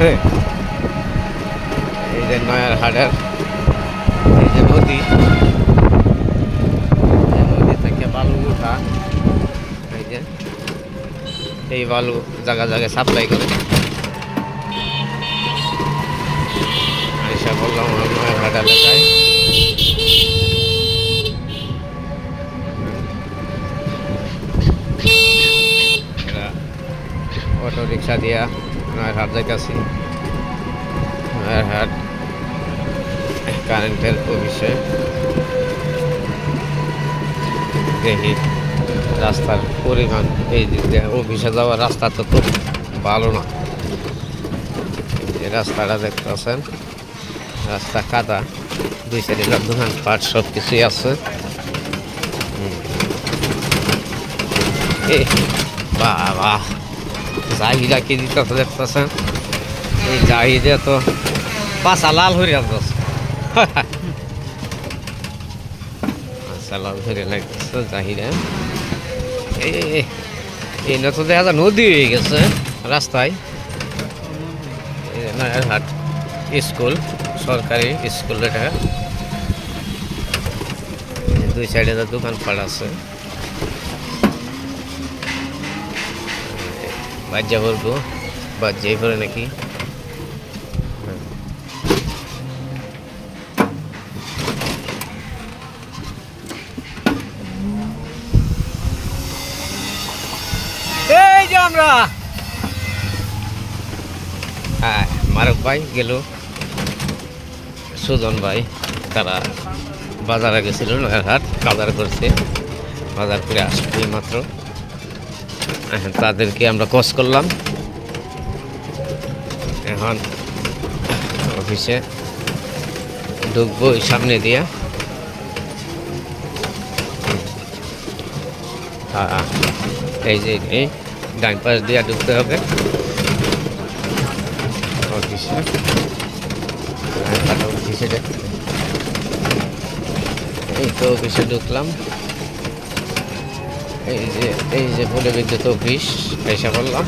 এই যে নয়ার হাটের, এই যে নদী। নদী থেকে বালু উঠা এই যে, এই বালু জায়গা জায়গায় সাপ্লাই করে। আইসা বললাম নয়ার হাট এলাকায়। অটো রিক্সা দিয়া নয়ার হাট যাইতেছি নয়ার হাট কারেন্টের অফিসে। দেখি রাস্তার পরিমাণ। এই অফিসে যাওয়ার রাস্তা তো ভালো না। এই রাস্তাটা দেখতেছেন, রাস্তা কাদা। দুই সাইডে দোকান পাট সব কিছুই আছে। বাবা। জাহিরা কি দিতেছে দেখতেছেন। এই জাহিদে তো পাশা লাল হয়ে আসতেছে পাশা লাল হয়ে লাগতেছে জাহিরা। এই না তো দেখা যায় নদী হয়ে গেছে রাস্তায়। স্কুল, সরকারি স্কুল এটা। দুই সাইডে তো দোকান পাট আছে। বাজ্যা করব। বাজ্যাই করে নাকি। এই যে আমরা। হ্যাঁ মারক ভাই গেল। সুজন ভাই তারা বাজারে গেছিল হাট বাজার করছে। বাজার করে আসবে মাত্র। তাদেরকে আমরা কস করলাম। এখন অফিসে ঢুকবো সামনে দিয়ে। এই যে এই ডান পাশ দিয়ে ঢুকতে হবে। অফিসে। অফিসে এই তো অফিসে ঢুকলাম। এই যে এই যে বলে বিদ্যুৎ অফিস পেশা বললাম